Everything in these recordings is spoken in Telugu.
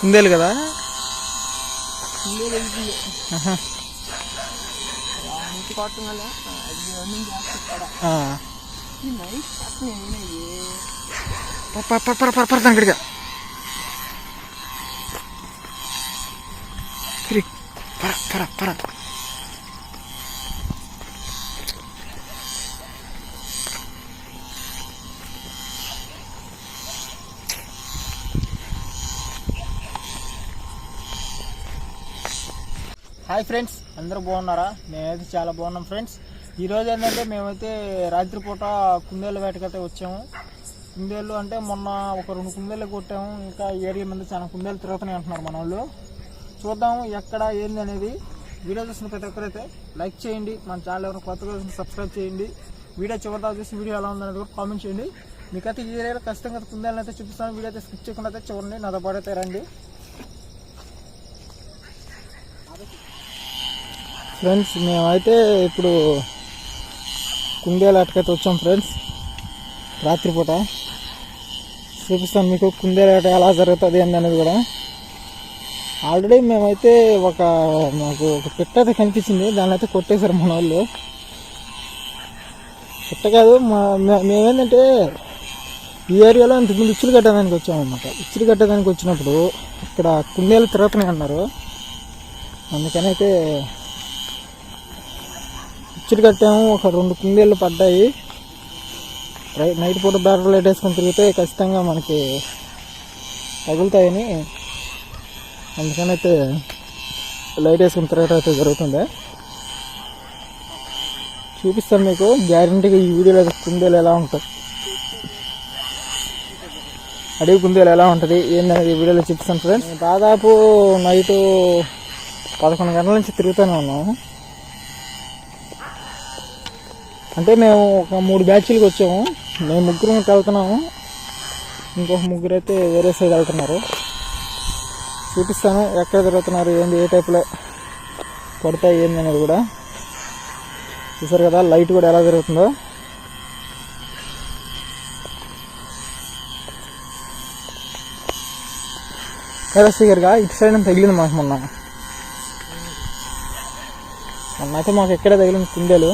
కుందేలు కదా? పడతాను ఇక్కడిగా. పర పర పర. హాయ్ ఫ్రెండ్స్ అందరూ బాగున్నారా? మేమైతే చాలా బాగున్నాం ఫ్రెండ్స్. ఈరోజు ఏంటంటే మేమైతే రాత్రిపూట కుందేళ్ళ వేటకైతే వచ్చాము. కుందేళ్ళు అంటే మొన్న ఒక రెండు కుందేళ్ళు కొట్టాము. ఇంకా ఏరియా మీద చాలా కుందేళ్ళు తిరుగుతున్నాయి అంటున్నారు మన వాళ్ళు. చూద్దాము ఎక్కడ ఏంది అనేది వీడియో చూసిన ప్రతి ఒక్కరైతే లైక్ చేయండి. మన ఛానల్ ఎవరైనా కొత్తగా సబ్స్క్రైబ్ చేయండి. వీడియో చివరిదా చూసి వీడియో ఎలా ఉందనేది కూడా కామెంట్ చేయండి. మీకైతే ఈ ఏరియాలో ఖచ్చితంగా కుందేళ్ళని అయితే చూపిస్తాను. వీడియో అయితే స్కిప్ చేయకుండా అయితే చూడండి. నాతో పాటు అయితే రండి. ఫ్రెండ్స్ మేమైతే ఇప్పుడు కుందేలు అటకైతే వచ్చాం ఫ్రెండ్స్. రాత్రిపూట. చూపిస్తాను మీకు కుందేలు ఆట ఎలా జరుగుతుంది ఏంది అనేది కూడా. ఆల్రెడీ మేమైతే ఒక మాకు ఒక పిట్ట అయితే కనిపించింది. దాన్ని అయితే కొట్టేశారు మన వాళ్ళు. పిట్ట కాదు మా మేమేంటంటే ఈ ఏరియాలో ఇంతకుముందు ఇచ్చులు కట్టడానికి వచ్చామన్నమాట. ఇచ్చులు కట్టడానికి వచ్చినప్పుడు ఇక్కడ కుందేలు తిరుగుతున్నాయి అన్నారు. అందుకని అయితే కట్టాము. ఒక రెండు కుందేళ్ళు పడ్డాయి. రైట్ నైట్ పూట బ్యాటర్ లైట్ వేసుకొని తిరిగితే ఖచ్చితంగా మనకి తగులుతాయని. అందుకని అయితే లైట్ వేసుకుని తిరగటం అయితే జరుగుతుంది. చూపిస్తాను మీకు. గ్యారంటీగా ఈ వీడియోలో కుందేలు ఎలా ఉంటుంది అడవి కుందేలు ఎలా ఉంటుంది? ఏంటనేది ఈ వీడియోలో చూపిస్తాను ఫ్రెండ్స్. దాదాపు నైట్ పదకొండు గంటల నుంచి తిరుగుతూనే ఉన్నాము. అంటే మేము ఒక మూడు బ్యాచ్లకి వచ్చాము. మేము ముగ్గురు వెళ్తున్నాము. ఇంకొక ముగ్గురు అయితే వేరే సైడ్ వెళ్తున్నారు. చూపిస్తాను ఎక్కడ తిరుగుతున్నారు ఏంది ఏ టైప్లో పడతాయి ఏంది అనేది కూడా. చూసారు కదా లైట్ కూడా ఎలా జరుగుతుందో కదా స్పీకర్గా ఇటు సైడ్ తగిలింది మాకు మొన్న. మొన్న అయితే మాకు ఎక్కడ తగిలింది కుందేలు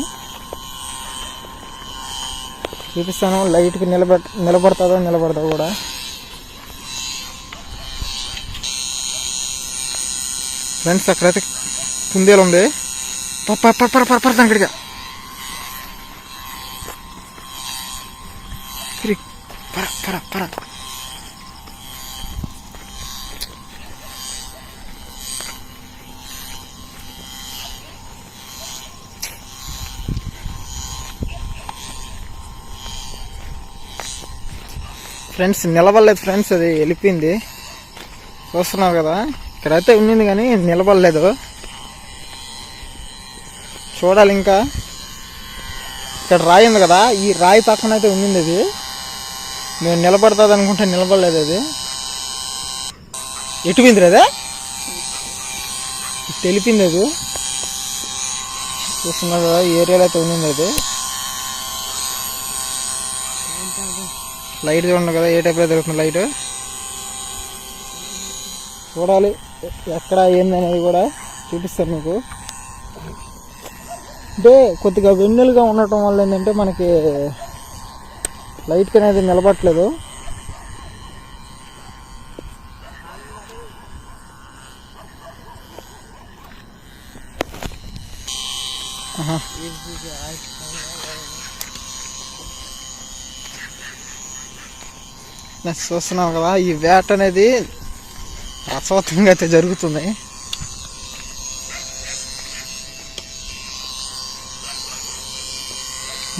చూపిస్తాను. లైట్కి నిలబె నిలబడతాదో నిలబడతావు కూడా. ఫ్రెండ్స్ అక్కడైతే కుందేలు ఉంది. ప- ప- ప- పర పర పర పర. ఫ్రెండ్స్ నిలబడలేదు ఫ్రెండ్స్ అది వెళ్ళిపోయింది. చూస్తున్నావు కదా ఇక్కడైతే ఉండింది కానీ నిలబడలేదు. చూడాలి ఇంకా. ఇక్కడ రాయి ఉంది కదా ఈ రాయి పక్కన అయితే ఉండింది అది. మేము నిలబడుతుంది అనుకుంటే నిలబడలేదు అది. ఎటు పోయింది అదే? అది. చూస్తున్నావు కదా ఏరియాలో అయితే ఉండింది అది. లైట్ చూడండి కదా ఏ టైప్లో దొరుకుతుంది లైట్? చూడాలి ఎక్కడ ఏంది అనేది కూడా చూపిస్తారు మీకు. అంటే కొద్దిగా వెన్నెలుగా ఉండటం వల్ల ఏంటంటే మనకి లైట్కి అనేది నిలబట్టలేదు ఆహా. నేను చూస్తున్నాం కదా ఈ వేట అనేది రసవత్తంగా అయితే జరుగుతుంది.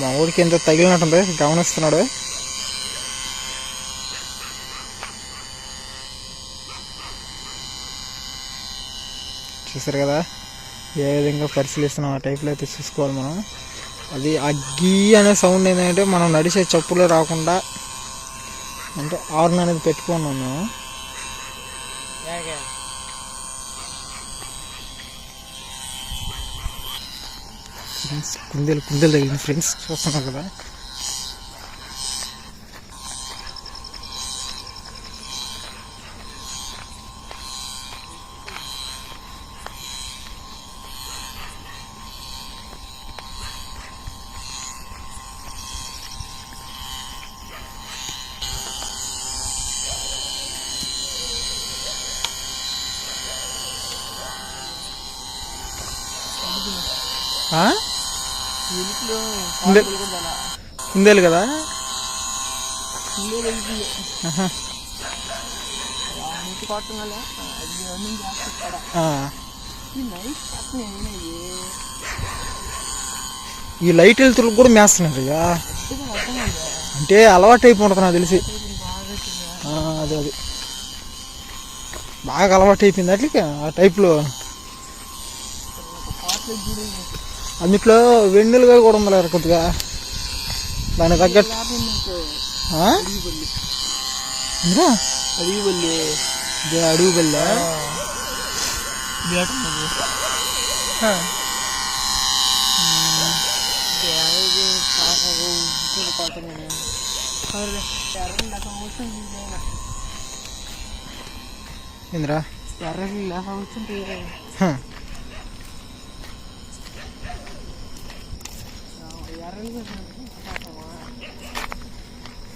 మా ఊరికి ఎంత తగిలినట్టుంది గమనిస్తున్నాడు. చూసారు కదా ఏ విధంగా పరిశీలిస్తున్నాం ఆ టైప్లో అయితే చూసుకోవాలి మనం. అది అగ్గి అనే సౌండ్ ఏంటంటే మనం నడిచే చెప్పులు రాకుండా అంటే ఆర్న్ అనేది పెట్టుకున్నాం మేము ಹೇಗೆ ఫ్రెండ్స్ కుందేలు కుందేలు తగిలింది. ఫ్రెండ్స్ చూస్తున్నారు కదా. చేస్తాడు ఆ. ఈ లైట్ వెళ్తులకు కూడా మేస్తున్నారు ఇక కాదు అంటే అలవాటు అయిపోతుంది నాకు తెలిసి. అదే అది. బాగా అలవాటు అయిపోయింది అట్లకి ఆ టైప్లో. అందుట్లో వెన్నెలుగా కూడా ఉంది కొద్దిగా. దానికి తగ్గట్టు? అడిగి బల్లి ఇంద్రా, అడిగి బల్లి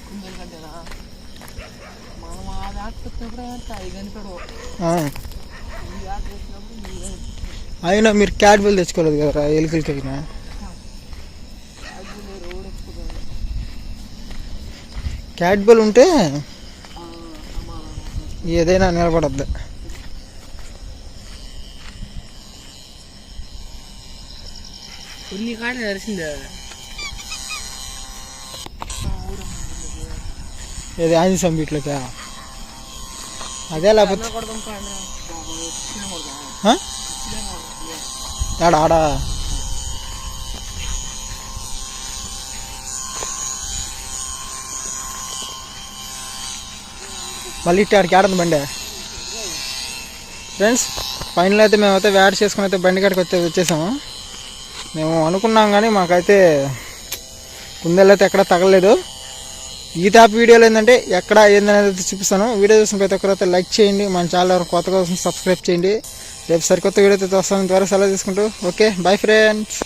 కుందేలు కంటేనా మనం ఆ అవి కనిపెడవు ఈ అయినా మీరు క్యాట్ బిల్ తెచ్చుకోలేదు కదా ఎలుకలకి అయినా క్యాట్ బిల్ ఉంటే ఏదైనా నిలబడద్దు. ఉన్ని కాడ నడిచిందే? ఏది ఆంజనేయ స్వామి వీటిలోకి? అదే లేకపోతే ఆడ ఆడ. మళ్ళీ ఇట్టి ఆడికి ఆడదు బండి. ఫ్రెండ్స్ ఫైనల్ అయితే మేమైతే వ్యాడ్ చేసుకుని అయితే బండి కాడికి వచ్చే వచ్చేసాము. మేము అనుకున్నాం కానీ మాకైతే కుందేళ్ళు అయితే ఎక్కడ తగలలేదు. ఈ టాప్ వీడియోలో ఏంటంటే ఎక్కడ ఏందనేది చూపిస్తాను. వీడియో చూసిన ప్రతి ఒక్కరు లైక్ చేయండి. మన ఛానల్ కొత్తగా కోసం సబ్స్క్రైబ్ చేయండి. రేపు సరికొత్త వీడియోతో వస్తాను. ద్వారా సెలవు తీసుకుంటూ. Okay bye friends.